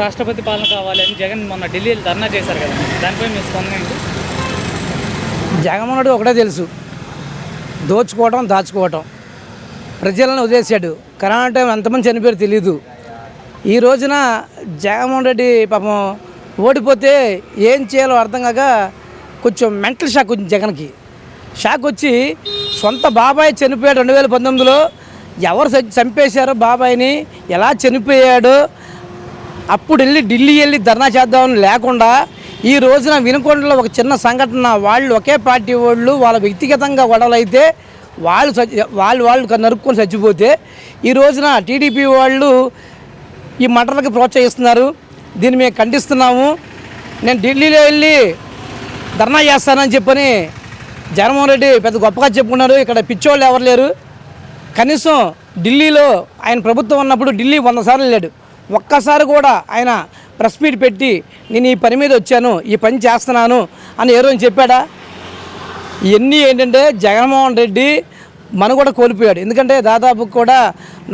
రాష్ట్రపతి పాలన కావాలని జగన్ మొన్న ఢిల్లీలో ధర్నా చేశారు కదా. దానిపై మీ స్పందన ఏంటి? జగన్మోహన్ ఒకటే తెలుసు. దోచుకోవటం దాచుకోవటం. ప్రజలను వదిలేశాడు. కరోనా టైం ఎంతమంది చనిపోయారు తెలియదు ఈ రోజున జగన్మోహన్ రెడ్డి పాపం ఓడిపోతే ఏం చేయాలో అర్థం కాక కొంచెం మెంటల్ షాక్ వచ్చింది జగన్కి. షాక్ వచ్చి సొంత బాబాయ్ చనిపోయాడు రెండు వేల పంతొమ్మిదిలో. ఎవరు చంపేశారో బాబాయ్ని? ఎలా చనిపోయాడు? అప్పుడు వెళ్ళి ఢిల్లీ వెళ్ళి ధర్నా చేద్దామని లేకుండా ఈ రోజున వినుకొండలో ఒక చిన్న సంఘటన. వాళ్ళు ఒకే పార్టీ వాళ్ళు వాళ్ళ వ్యక్తిగతంగా గొడవలైతే వాళ్ళు వాళ్ళు వాళ్ళు నరుక్కొని చచ్చిపోతే ఈ రోజున టీడీపీ వాళ్ళు ఈ మంటలకు ప్రోత్సహిస్తున్నారు. దీన్ని మేము ఖండిస్తున్నాము. నేను ఢిల్లీలో వెళ్ళి ధర్నా చేస్తానని చెప్పని జగన్మోహన్ రెడ్డి పెద్ద గొప్పగా చెప్పుకున్నారు. ఇక్కడ పిచ్చోళ్ళు ఎవరు లేరు. కనీసం ఢిల్లీలో ఆయన ప్రభుత్వం ఉన్నప్పుడు ఢిల్లీ వంద సార్లు వెళ్ళాడు. ఒక్కసారి కూడా ఆయన ప్రెస్ మీట్ పెట్టి నేను ఈ పని మీద వచ్చాను ఈ పని చేస్తున్నాను అని ఏ రోజు చెప్పాడా? ఇవన్నీ ఏంటంటే జగన్మోహన్ రెడ్డి మనుగడ కోల్పోయాడు. ఎందుకంటే దాదాపు కూడా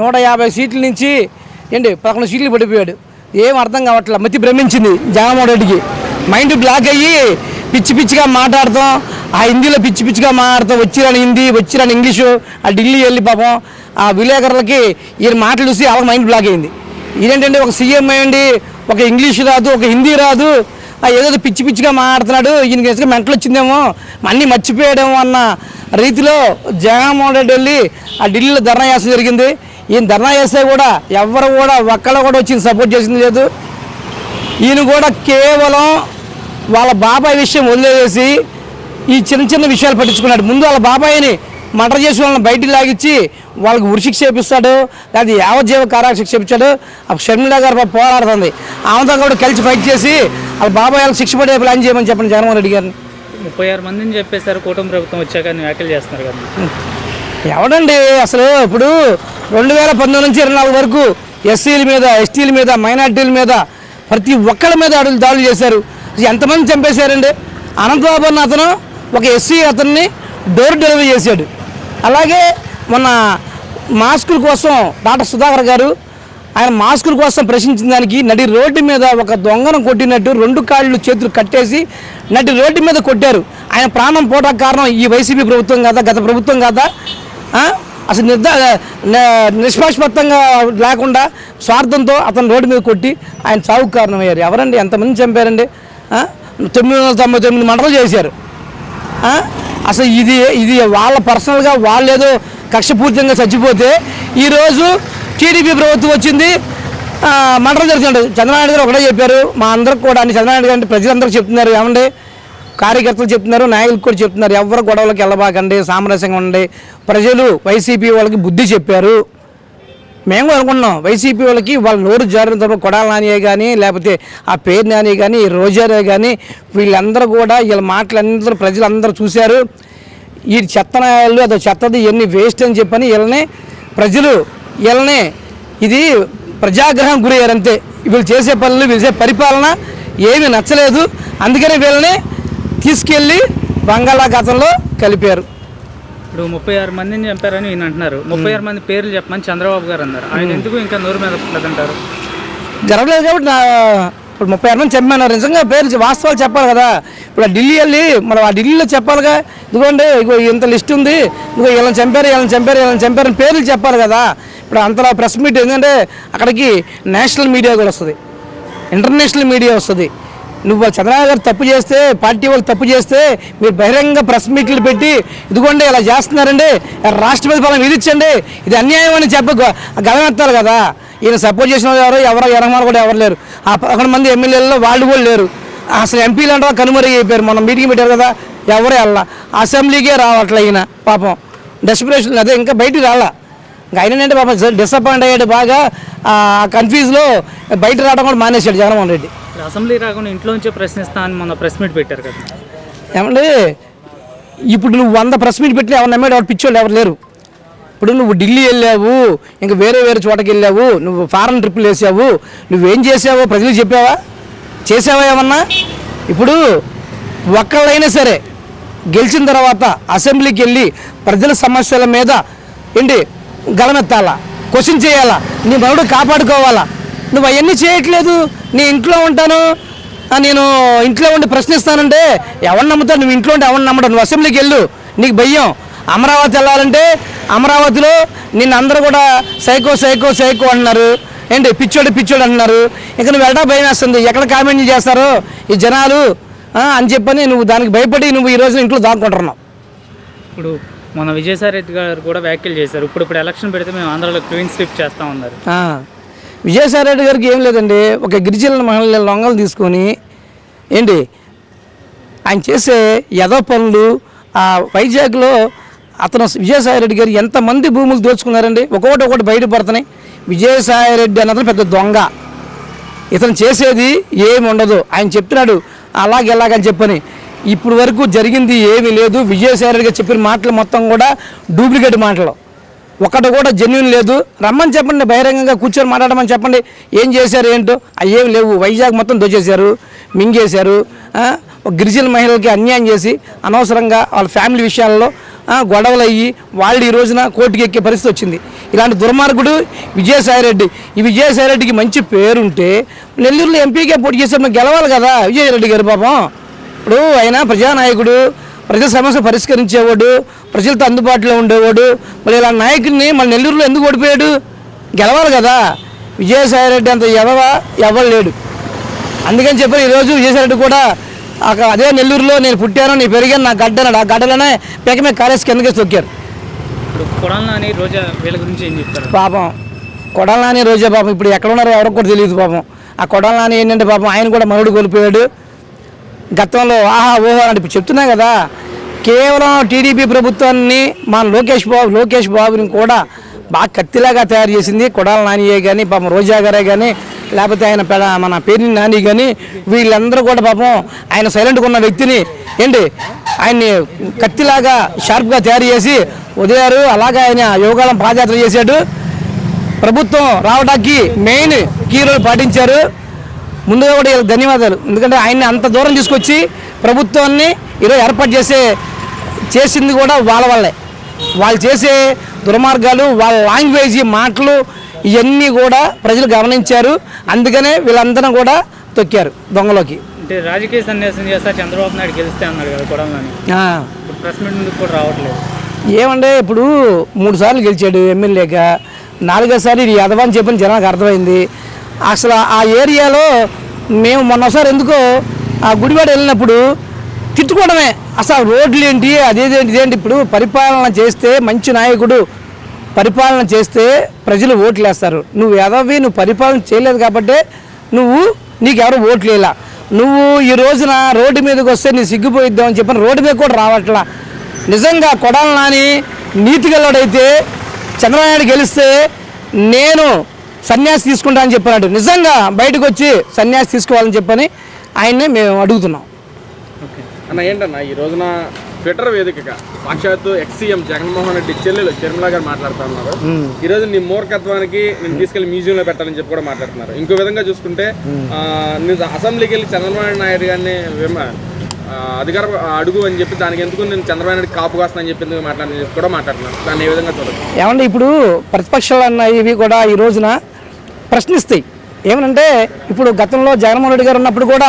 నూట యాభై సీట్ల నుంచి ఏంటి పదకొండు సీట్లు పడిపోయాడు. ఏం అర్థం కావట్లేదు మతి భ్రమించింది జగన్మోహన్ రెడ్డికి. మైండ్ బ్లాక్ అయ్యి పిచ్చి పిచ్చిగా మాట్లాడతాం. ఆ హిందీలో పిచ్చి పిచ్చిగా మాట్లాడతాం. వచ్చిరాని హిందీ వచ్చిరాని ఇంగ్లీషు ఆ ఢిల్లీ వెళ్ళి పాపం ఆ విలేకరులకి ఈయన మాటలు చూసి వాళ్ళకి మైండ్ బ్లాక్ అయింది. ఇదేంటంటే ఒక సీఎం అయ్యండి ఒక ఇంగ్లీష్ రాదు ఒక హిందీ రాదు ఆ ఏదో పిచ్చి పిచ్చిగా మాట్లాడుతున్నాడు ఈయనకి ఎసుక మెంటలు వచ్చిందేమో అన్నీ మర్చిపోయాడేమో అన్న రీతిలో జగన్మోహన్ రెడ్డి వెళ్ళి ఆ ఢిల్లీలో ధర్నా చేస్తే జరిగింది. ఈయన ధర్నా చేస్తే కూడా ఎవరు కూడా ఒక్కళ్ళు కూడా వచ్చి సపోర్ట్ చేసింది లేదు. ఈయన కూడా కేవలం వాళ్ళ బాబాయ్ విషయం వదిలేసి ఈ చిన్న చిన్న విషయాలు పట్టించుకున్నాడు. ముందు వాళ్ళ బాబాయిని మర్డర్ చేసి వాళ్ళని బయటికి లాగిచ్చి వాళ్ళకి ఉరిశిక్ష చేపిస్తాడు లేదా యావజ్జీవ కారాశిక్ష చేపించాడు అప్పుడు షర్మిల గారు పోరాడుతుంది. ఆమెతో కూడా కలిసి ఫైట్ చేసి వాళ్ళ బాబాయ్ వాళ్ళకి శిక్ష పడే ప్లాన్ చేయమని చెప్పండి జగన్మోహన్ రెడ్డి గారిని. ముప్పై ఆరు మందిని చెప్పేశారు కూటమి ప్రభుత్వం వచ్చాక వ్యాఖ్యలు చేస్తున్నారు కదా. ఎవడండి? అసలు ఇప్పుడు రెండు వేల పంతొమ్మిది నుంచి ఇరవై నాలుగు వరకు ఎస్సీల మీద ఎస్టీల మీద మైనార్టీల మీద ప్రతి ఒక్కళ్ళ మీద అడుగులు దాడులు చేశారు. ఎంతమంది చంపేశారండి? అనంతబాబు అన్న అతను ఒక ఎస్సీ అతన్ని డోర్ డెలివరీ చేశాడు. అలాగే మొన్న మాస్కుల కోసం డాక్టర్ సుధాకర్ గారు ఆయన మాస్కుల కోసం ప్రశ్నించిన దానికి నడి రోడ్డు మీద ఒక దొంగను కొట్టినట్టు రెండు కాళ్ళు చేతులు కట్టేసి నటి రోడ్డు మీద కొట్టారు. ఆయన ప్రాణం పోవడానికి కారణం ఈ వైసీపీ ప్రభుత్వం కాదా గత ప్రభుత్వం కాదా? అసలు నిర్దా న- లేకుండా స్వార్థంతో అతను రోడ్డు మీద కొట్టి ఆయన చావుకు కారణమయ్యారు. ఎవరండి? ఎంతమంది చంపారండి? తొమ్మిది వందల తొంభై తొమ్మిది మంటలు చేశారు. అసలు ఇది ఇది వాళ్ళ పర్సనల్గా వాళ్ళు ఏదో కక్షపూరితంగా చచ్చిపోతే ఈరోజు టీడీపీ ప్రభుత్వం వచ్చింది. మండలం మంటలు జరుగుతుంటాయి చంద్రబాబు గారు ఒకటే చెప్పారు. మా అందరికి కూడా అని చంద్రబాబు గారు అంటే ప్రజలందరూ చెప్తున్నారు. ఏమండి? కార్యకర్తలు చెప్తున్నారు. నాయకులు కూడా చెప్తున్నారు. ఎవరు గొడవలకు వెళ్ళబాకండి. సామరస్యంగా ఉండండి. ప్రజలు వైసీపీ వాళ్ళకి బుద్ధి చెప్పారు. మేము అనుకున్నాం. వైసీపీ వాళ్ళకి వాళ్ళ నోరు జారిన తర్వాత కొడాల కానీ లేకపోతే ఆ పేరు నాని కానీ రోజారే కానీ వీళ్ళందరూ కూడా వీళ్ళ మాటలందరూ ప్రజలందరూ చూశారు. ఈ చెత్తనాయాలు అదో చెత్తది ఇవన్నీ వేస్ట్ అని చెప్పని వీళ్ళని ప్రజలు వీళ్ళని ఇది ప్రజాగ్రహం గురయ్యారు అంతే వీళ్ళు చేసే పనులు వీళ్ళు చేసే పరిపాలన ఏమీ నచ్చలేదు. అందుకని వీళ్ళని తీసుకెళ్ళి బంగాళాఖాతంలో కలిపారు. ఇప్పుడు ముప్పై ఆరు మందిని చంపారని ఈయన అంటున్నారు. ముప్పై ఆరు మంది పేర్లు చెప్పమని చంద్రబాబు గారు అన్నారు. ఆయన ఎందుకు ఇంకా నోరు మీద పట్టలేదంటారు? జరగలేదు కాబట్టి నా ఇప్పుడు ముప్పై ఆరు మంది చెప్పమన్నారు నిజంగా పేరు వాస్తవాలు చెప్పాలి కదా. ఇప్పుడు ఆ ఢిల్లీ వెళ్ళి మనం ఆ ఢిల్లీలో చెప్పాలిగా. ఇదిగోండి ఇగో ఇంత లిస్ట్ ఉంది. ఇదిగో వీళ్ళని చంపారు వీళ్ళని చంపారు వీళ్ళని చంపారు అని పేర్లు చెప్పాలి కదా. ఇప్పుడు అంతలా ప్రెస్ మీట్ ఏంటంటే అక్కడికి నేషనల్ మీడియా కూడా వస్తుంది. ఇంటర్నేషనల్ మీడియా వస్తుంది. నువ్వు చంద్రబాబు గారు తప్పు చేస్తే పార్టీ వాళ్ళు తప్పు చేస్తే మీరు బహిరంగ ప్రెస్ మీట్లు పెట్టి ఇదిగోండి ఇలా చేస్తున్నారండి రాష్ట్రపతి ఫలం విధించండి. ఇది అన్యాయం అని చెప్ప గలమెత్తారు కదా. ఈయన సపోర్ట్ చేసిన ఎవరు ఎవరో ఎనమాలు కూడా ఎవరు లేరు. ఆ పదకొండు మంది ఎమ్మెల్యేలలో వాళ్ళు కూడా లేరు. అసలు ఎంపీలు అంటే కనుమరుగు అయిపోయారు. మనం మీటింగ్ పెట్టారు కదా ఎవరు వెళ్ళా అసెంబ్లీకే రావట్లే ఈయన పాపం. డెస్పిరేషన్ అదే ఇంకా బయటికి రాలా. ఇంకా ఆయన పాపం డిసప్పాయింట్ అయ్యాడు బాగా. కన్ఫ్యూజ్లో బయట రావడం కూడా మానేశాడు జగన్మోహన్ రెడ్డి. అసెంబ్లీ రాకుండా ఇంట్లోంచే ప్రశ్నిస్తా అని మొన్న ప్రెస్ మీట్ పెట్టారు కదా. ఏమండి? ఇప్పుడు నువ్వు వంద ప్రెస్ మీట్ పెట్టి ఎవరు నమ్మాడు? ఎవరు పిచ్చోళ్ళు ఎవరు లేరు. ఇప్పుడు నువ్వు ఢిల్లీ వెళ్ళావు ఇంకా వేరే వేరే చోటకి వెళ్ళావు నువ్వు ఫారెన్ ట్రిప్పులు వేసావు నువ్వేం చేసావో ప్రజలకు చెప్పావా? చేసావా ఏమన్నా? ఇప్పుడు ఒక్కళ్ళైనా సరే గెలిచిన తర్వాత అసెంబ్లీకి వెళ్ళి ప్రజల సమస్యల మీద ఏంటి గలమెత్తాలా? క్వశ్చన్ చేయాలా? నీ మనుడు కాపాడుకోవాలా? నువ్వు అవన్నీ చేయట్లేదు నీ ఇంట్లో ఉంటాను నేను ఇంట్లో ఉండి ప్రశ్నిస్తానంటే ఎవరిని నమ్ముతావు నువ్వు ఇంట్లో ఉంటే ఎవరిని నమ్మడం? నువ్వు అసెంబ్లీకి వెళ్ళు నీకు భయం. అమరావతి వెళ్ళాలంటే అమరావతిలో నిన్ను అందరూ కూడా సైకో సైకో సైకో అంటున్నారు. ఏంటి? పిచ్చోడు పిచ్చోడు అంటున్నారు. ఇంకా నువ్వు వెళ్ళడం భయం వేస్తుంది. ఎక్కడ కామెంట్ చేస్తారో ఈ జనాలు అని చెప్పని నువ్వు దానికి భయపడి నువ్వు ఈ రోజు ఇంట్లో దాక్కుంటున్నావు. ఇప్పుడు మన విజయసాయి రెడ్డి గారు కూడా వ్యాఖ్యలు చేశారు. ఇప్పుడు ఇప్పుడు ఎలక్షన్ పెడితే మేము ఆంధ్రాలో క్లీన్ స్లిప్ చేస్తా ఉన్నారు. విజయసాయిరెడ్డి విజయసాయి రెడ్డి గారికి ఏం లేదండి. ఒక గిరిజన మహిళల లొంగలు తీసుకొని ఏంటి? ఆయన చేసే యదో పనులు ఆ వైజాగ్లో అతను విజయసాయి రెడ్డి గారు ఎంతమంది భూములు దోచుకున్నారండి? ఒక్కొక్కటి ఒకటి బయటపడుతున్నాయి. విజయసాయి రెడ్డి అన్నది పెద్ద దొంగ. ఇతను చేసేది ఏమి ఉండదు. ఆయన చెప్తున్నాడు అలాగే ఎలాగని చెప్పని. ఇప్పుడు వరకు జరిగింది ఏమీ లేదు. విజయసాయి రెడ్డి గారు చెప్పిన మాటలు మొత్తం కూడా డూప్లికేట్ మాటలు. ఒకటి కూడా జెన్యున్ లేదు. రమ్మని చెప్పండి బహిరంగంగా కూర్చొని మాట్లాడమని చెప్పండి. ఏం చేశారు ఏంటో? అవి లేవు. వైజాగ్ మొత్తం దోచేశారు మింగేశారు. గిరిజన మహిళలకి అన్యాయం చేసి అనవసరంగా వాళ్ళ ఫ్యామిలీ విషయాల్లో గొడవలు అయ్యి వాళ్ళు ఈ రోజున కోర్టుకి ఎక్కే పరిస్థితి వచ్చింది. ఇలాంటి దుర్మార్గుడు విజయసాయిరెడ్డి ఈ విజయసాయిరెడ్డికి మంచి పేరుంటే నెల్లూరులో ఎంపీగా పోటీ చేసే గెలవాలి కదా విజయరెడ్డి గారు పాపం. ఇప్పుడు ఆయన ప్రజానాయకుడు ప్రజల సమస్య పరిష్కరించేవాడు ప్రజలతో అందుబాటులో ఉండేవాడు. మరి ఇలా నాయకుడిని మన నెల్లూరులో ఎందుకు ఓడిపోయాడు? గెలవాలి కదా. విజయసాయిరెడ్డి అంత ఎవవా ఎవరు లేడు అందుకని చెప్పి ఈరోజు విజయసాయిరెడ్డి కూడా అక్కడ అదే నెల్లూరులో నేను పుట్టాను నేను పెరిగాను నా గడ్డనాడు ఆ గడ్డలోనే పెకమే కాలేజ్ కిందకి తొక్కారు. పాపం కొడాలని రోజే పాపం ఇప్పుడు ఎక్కడ ఉన్నారో ఎవరికి కూడా తెలియదు పాపం. ఆ కొడాలని ఏంటంటే పాపం ఆయన కూడా మనుడు కోల్పోయాడు. గతంలో ఆహా ఓహో అని చెప్తున్నా కదా. కేవలం టీడీపీ ప్రభుత్వాన్ని మన లోకేష్ బాబు లోకేష్ బాబుని కూడా బాగా కత్తిలాగా తయారు చేసింది కొడాల నానియే కానీ పాపం రోజా గారే కానీ లేకపోతే ఆయన పెడ మన పేరుని నాని కానీ వీళ్ళందరూ కూడా పాపం ఆయన సైలెంట్గా ఉన్న వ్యక్తిని ఏంటి ఆయన్ని కత్తిలాగా షార్ప్గా తయారు చేసి ఉదయారు అలాగే ఆయన యోగాలం పాదయాత్ర చేశాడు. ప్రభుత్వం రావడానికి మెయిన్ కీ రోల్ పాటించారు. ముందుగా కూడా వీళ్ళకి ధన్యవాదాలు. ఎందుకంటే ఆయన్ని అంత దూరం తీసుకొచ్చి ప్రభుత్వాన్ని ఈరోజు ఏర్పాటు చేసే చేసింది కూడా వాళ్ళ వల్లే. వాళ్ళు చేసే దుర్మార్గాలు వాళ్ళ లాంగ్వేజ్ మాటలు ఇవన్నీ కూడా ప్రజలు గమనించారు. అందుకనే వీళ్ళందరూ కూడా తొక్కారు దొంగలోకి. అంటే రాజకీయ సన్యాసం చేస్తా చంద్రబాబు నాయుడు గెలిస్తే అన్నాడు కదా కొడాలని. ప్రెస్ మీట్ ముందుకు కూడా రావట్లేదు. ఏమంటే ఇప్పుడు మూడు సార్లు గెలిచాడు ఎమ్మెల్యేగా నాలుగోసారి ఇది యదవ అని చెప్పిన జనానికి అర్థమైంది. అసలు ఆ ఏరియాలో మేము మొన్నసారి ఎందుకో ఆ గుడివాడ వెళ్ళినప్పుడు తిట్టుకోవడమే. అసలు రోడ్లు ఏంటి అదేదేంటి ఇదేంటి ఇప్పుడు పరిపాలన చేస్తే మంచి నాయకుడు పరిపాలన చేస్తే ప్రజలు ఓట్లు వేస్తారు. నువ్వు ఎదవి నువ్వు పరిపాలన చేయలేదు కాబట్టి నువ్వు నీకు ఎవరు ఓట్లు వేయాల. నువ్వు ఈ రోజున రోడ్డు మీదకి వస్తే నీ సిగ్గుపోయిద్దాం అని చెప్పిన రోడ్డు మీద కూడా రావట్లా. నిజంగా కొడాలని నాని నీతిగలడైతే చంద్రబాబు గెలిస్తే నేను సన్యాసి తీసుకుంటా అని నిజంగా బయటకు వచ్చి సన్యాసి తీసుకోవాలని చెప్పని ఆయన్ని మేము అడుగుతున్నాం. ఓకే. అన్న ఏంటన్నా ఈ రోజున ట్విట్టర్ వేదికగా సాక్షాత్తు ఎక్స్ సీఎం జగన్మోహన్ రెడ్డి చెల్లెలు షర్మిల గారు మాట్లాడుతూ ఉన్నారు. ఈ రోజు నీ మూర్ఖత్వానికి నేను తీసుకెళ్ళి మ్యూజియంలో పెట్టాలని చెప్పి కూడా మాట్లాడుతున్నారు. ఇంకో విధంగా చూసుకుంటే అసెంబ్లీకి వెళ్ళి చంద్రబాబు నాయుడు గారిని అధికార అడుగు అని చెప్పి దానికి ఎందుకు నేను చంద్రబాబు నాయుడు కాపు కాస్తానని చెప్పి ఎందుకు కూడా మాట్లాడుతున్నాను దాన్ని ఏ విధంగా చూడదు ఏమంటే ఇప్పుడు ప్రతిపక్షాలు అన్న ఇవి కూడా ఈ రోజున ప్రశ్నిస్తాయి. ఏమనంటే ఇప్పుడు గతంలో జగన్మోహన్ రెడ్డి గారు ఉన్నప్పుడు కూడా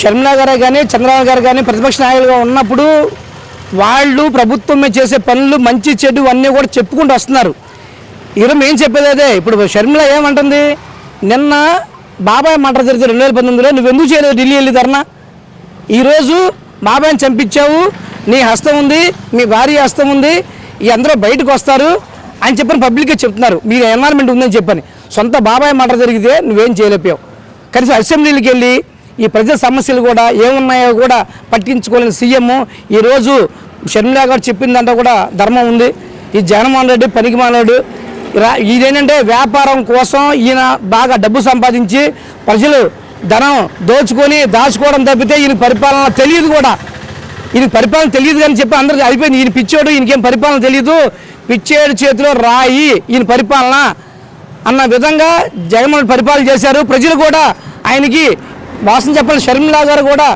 షర్మిల గారే కానీ చంద్రబాబు గారు కానీ ప్రతిపక్ష నాయకులుగా ఉన్నప్పుడు వాళ్ళు ప్రభుత్వం చేసే పనులు మంచి చెడు అన్నీ కూడా చెప్పుకుంటూ వస్తున్నారు. ఈరోజు ఏం చెప్పేది అదే ఇప్పుడు షర్మిల ఏమంటుంది? నిన్న బాబాయ్ మంట జరిగితే రెండు వేల పంతొమ్మిదిలో నువ్వు ఎందుకు చేయలేదు ఢిల్లీ వెళ్ళి ధర్నా? ఈరోజు బాబాయ్ని చంపించావు నీ హస్తం ఉంది మీ భార్య హస్తం ఉంది ఈ అందరూ బయటకు వస్తారు అని చెప్పని పబ్లిక్గా చెప్తున్నారు. మీరు ఎన్వైర్మెంట్ ఉందని చెప్పని. సొంత బాబాయ్ మాట జరిగితే నువ్వేం చేయలేపావు కనీసం అసెంబ్లీకి వెళ్ళి ఈ ప్రజల సమస్యలు కూడా ఏమున్నాయో కూడా పట్టించుకోలేని సీఎం ఈరోజు షర్మిల గారు చెప్పిందంటే కూడా ధర్మం ఉంది. ఈ జగన్మోహన్ రెడ్డి పనికి మాలాడు ఇదేంటంటే వ్యాపారం కోసం ఈయన బాగా డబ్బు సంపాదించి ప్రజలు ధనం దోచుకొని దాచుకోవడం తప్పితే ఈయన పరిపాలన తెలియదు కూడా. ఈయన పరిపాలన తెలియదు అని చెప్పి అందరికీ అయిపోయింది. ఈయన పిచ్చోడు ఈయనకేం పరిపాలన తెలియదు పిచ్చేడు చేతిలో రాయి ఈయన పరిపాలన అన్న విధంగా జగన్మోహన్ పరిపాలన చేశారు. ప్రజలు కూడా ఆయనకి వాసన చెప్పాలి. షర్మిలా గారు కూడా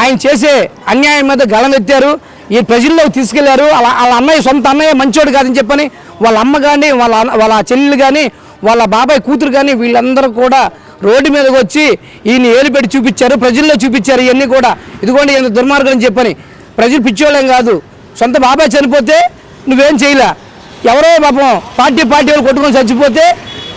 ఆయన చేసే అన్యాయం మీద గళమెత్తారు ఈ ప్రజల్లోకి తీసుకెళ్ళారు. అలా వాళ్ళ అన్నయ్య సొంత అన్నయ్య మంచోడు కాదని చెప్పని వాళ్ళ అమ్మ కానీ వాళ్ళ వాళ్ళ చెల్లెలు కానీ వాళ్ళ బాబాయ్ కూతురు కానీ వీళ్ళందరూ కూడా రోడ్డు మీదకి వచ్చి ఈయన ఏలు పెట్టి చూపించారు ప్రజల్లో చూపించారు ఇవన్నీ కూడా. ఇదిగోండి ఎంత దుర్మార్గం అని చెప్పని. ప్రజలు పిచ్చోళ్ళేం కాదు. సొంత బాబాయ్ చనిపోతే నువ్వేం చేయలే. ఎవరో పాపం పార్టీ పార్టీ వాళ్ళు కొట్టుకొని చచ్చిపోతే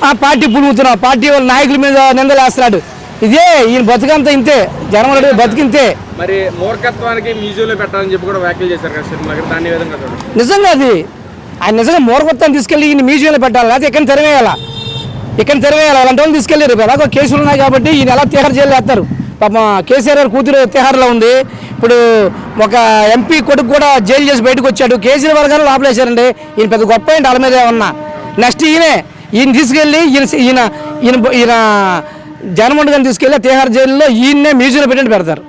ఆ పార్టీ పులుగుతున్నావు పార్టీ వాళ్ళ నాయకుల మీద నిందలేస్తున్నాడు. ఇదే ఈయన బతుకంతా ఇంతే. జనవరి బతికింతే మరి మూర్ఖత్వానికి మ్యూజియంలో పెట్టాలని చెప్పి కూడా వ్యాఖ్యలు చేశారు కదా దాన్ని విధంగా నిజంగా అది. ఆయన నిజంగా మూర్ఖత్వం తీసుకెళ్ళి ఈయన మ్యూజియంలో పెట్టాలి. లేకపోతే ఇక్కడ తెరవేయాలా? ఇక్కడ తెరవేయాలి అలాంటి వాళ్ళు తీసుకెళ్ళి రేపు ఎలాగో కేసులు ఉన్నాయి కాబట్టి ఈయన ఎలా తిహార్ జైలు వేస్తారు? పాపం కేసీఆర్ గారు కూతురు తిహార్లో ఉంది. ఇప్పుడు ఒక ఎంపీ కొడుకు కూడా జైలు చేసి బయటకు వచ్చాడు. కేసీఆర్ గారు లోపలేశారండి. ఈయన పెద్ద గొప్ప ఏంటి వాళ్ళ మీద ఏమన్నా. నెక్స్ట్ ఈయనే. ఈయన తీసుకెళ్ళి ఈయన ఈయన ఈయన ఈయన జగన్మోహన్ గారిని తీసుకెళ్ళి తిహార్ జైల్లో ఈయన్నే మ్యూజియంలో పెట్టి పెడతారు.